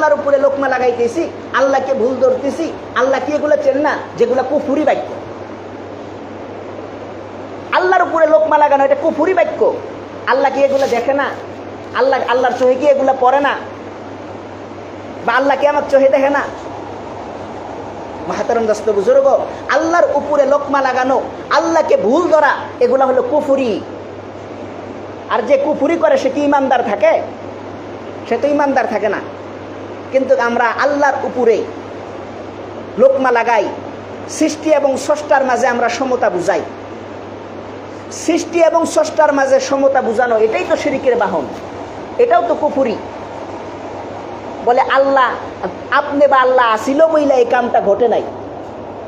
আল্লাহর উপরে লোকমা লাগাইতেছি, আল্লাহকে ভুল ধরতেছি, আল্লাহ কি এগুলো চেন না? যেগুলো কুফুরি বাক্য। আল্লাহর উপরে লোকমা লাগানো, এটা কুফুরি বাক্য। আল্লাহ কি এগুলো দেখে না? আল্লাহ, আল্লাহর চোহে কি এগুলো পড়ে না? বা আল্লাহ কি আমার চোহে দেখে না? মাহাতারম দস্ত বুজুর্গ, আল্লাহর উপরে লোকমা লাগানো, আল্লাহকে ভুল ধরা, এগুলা হলো কুফুরি। আর যে কুফুরি করে, সে কি ইমানদার থাকে? সে তো ইমানদার থাকে না। কিন্তু আমরা আল্লাহর উপরে লোকমা লাগাই, সৃষ্টি এবং স্রষ্টার মাঝে আমরা সমতা বুঝাই। সৃষ্টি এবং স্রষ্টার মাঝে সমতা বুঝানো, এটাই তো শিরিকের বাহন। এটাও তো কুফুরি। বলে আল্লাহ, আপনি বা আল্লাহ আসিল বইলে এই কামটা ঘটে নাই।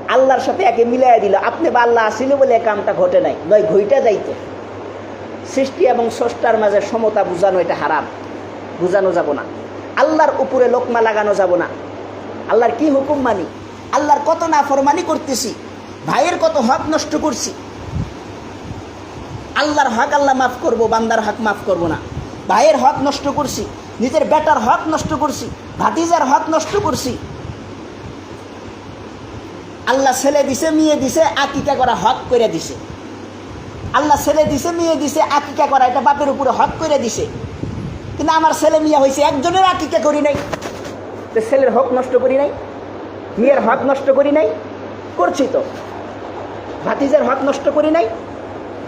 আল্লাহর সাথে একে মিলাই দিল, আপনি বা আল্লাহ আসিল বলে এই কামটা ঘটে নাই। নয় ঘইটা যাইতে। সৃষ্টি এবং স্রষ্টার মাঝে সমতা বুঝানো, এটা হারাম। বুঝানো যাব না। আল্লাহর উপরে লোকমা লাগানো যাব না। আল্লাহর কি হুকুম মানি? আল্লাহর কত না ফরমানি করতেছি? ভাইয়ের কত হক নষ্ট করছি? আল্লাহর হক আল্লাহ মাফ করব, বান্দার হক মাফ করব না। ভাইয়ের হক নষ্ট করছি, নিজের বেটার হক নষ্ট করছি, ভাতিজার হক নষ্ট করছি। আল্লাহ ছেলে দিছে, মেয়ে দিছে, আকিকা করা হক করে দিছে। আল্লাহ ছেলে দিছে, মেয়ে দিছে, আকিকা করা, এটা বাপের উপরে হক করে দিছে। কিন্তু আমার ছেলে মেয়ে হয়েছে একজনের আকিকা করি নাই। তো ছেলের হক নষ্ট করি নাই, মেয়ের হক নষ্ট করি নাই, করছি তো। ভাতিজার হক নষ্ট করি নাই,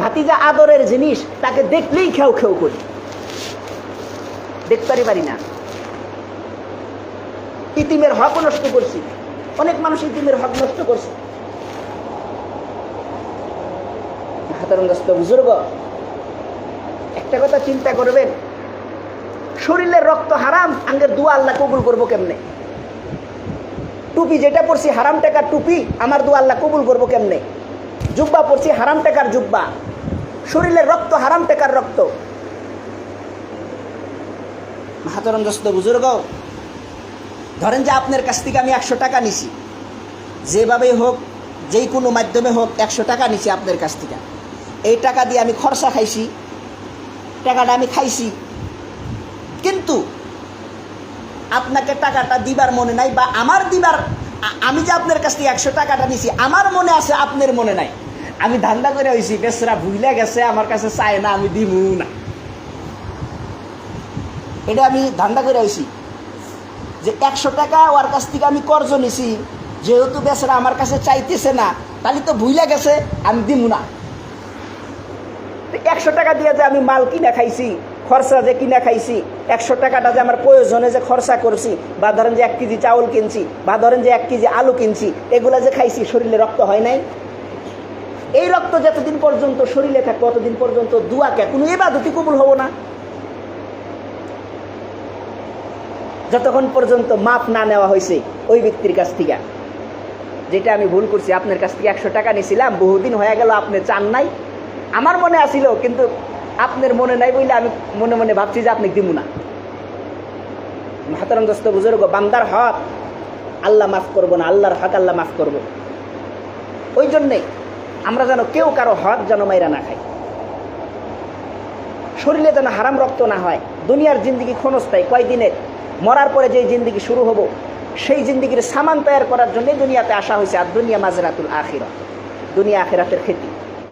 ভাতিজা আদরের জিনিস, তাকে দেখলেই খেউ খেউ করি। দেখতে পারি না। ইতিমের হক নষ্ট করছি। অনেক মানুষ ইতিমের হক নষ্ট করছে। বুজুর্গ, একটা কথা চিন্তা করবেন শরীরের রক্ত হারাম, আঙ্গের দুয়া আল্লাহ কবুল করব কেমনে? টুপি যেটা পড়ছি হারাম টাকার টুপি, আমার দু আল্লাহ কবুল করব কেমনে? জুব্বা পড়ছি হারাম টাকার জুব্বা। শরীরের রক্ত হারাম টাকার রক্ত। মাহাতরম দোস্ত, বুজুর্গ, ধরেন যে আপনার কাছ থেকে আমি একশো টাকা নিছি। যেভাবেই হোক, যেই কোনো মাধ্যমে হোক, একশো টাকা নিছি আপনার কাছ থেকে। এই টাকা দিয়ে আমি খরচা খাইছি, টাকাটা আমি খাইছি। কিন্তু আপনাকে টাকাটা দিবার মনে নাই বা আমার দিবার আমি যে আপনার কাছ থেকে একশো টাকাটা নিছি, আমার মনে আছে আপনার মনে নাই। আমি ধান্দা করে হয়েছি বেসরা ভুলে গেছে, আমার কাছে চায় না, আমি দিমু না। এটা আমি ধান্দা করে হয়েছি যে একশো টাকা ওর কাছ থেকে আমি কর্জ নিছি, যেহেতু বেসরা আমার কাছে চাইতেছে না, তাহলে তো ভুলে গেছে, আমি দিমু না। একশো টাকা দিয়ে যে আমি মাল কিনে খাইছি, খরচা যে কিনে খাইছি একশো টাকাটা যে আমার প্রয়োজনে যে খরচা করছি, বা ধরেন যে এক কেজি চাউল কিনছি, বা ধরেন যে এক কেজি আলু কিনছি, এগুলা যে খাইছি, শরীরে রক্ত হয় নাই? এই রক্ত যতদিন পর্যন্ত শরীরে থাকবে ততদিন পর্যন্ত দুয়াকে কোনো এবাদতি কবুল হব না। যতক্ষণ পর্যন্ত মাপ না নেওয়া হয়েছে ওই ব্যক্তির কাছ থেকে। যেটা আমি ভুল করছি, আপনার কাছ থেকে একশো টাকা নিয়েছিলাম বহুদিন হয়ে গেল আপনি চান নাই। আমার মনে আসিল, কিন্তু আপনার মনে নাই বলে আমি মনে মনে ভাবছি যে আপনি দিব না। মাহাতারাম দোস্ত বুজুর্গ, বান্দার হক আল্লাহ মাফ করব না, আল্লাহর হক আল্লাহ মাফ করব। ওই জন্যে আমরা যেন কেউ কারও হক যেন মাইরা না খাই। শরীরে যেন হারাম রক্ত না হয়, দুনিয়ার জিন্দিগি ক্ষণস্থায়ী কয়দিনের? মরার পরে যে জিন্দিগি শুরু হব, সেই জিন্দিগির সামান তৈরি করার জন্যই দুনিয়াতে আসা হয়েছে, আর দুনিয়া মাজরাতুল আখিরা দুনিয়া আখেরাতের খেতি।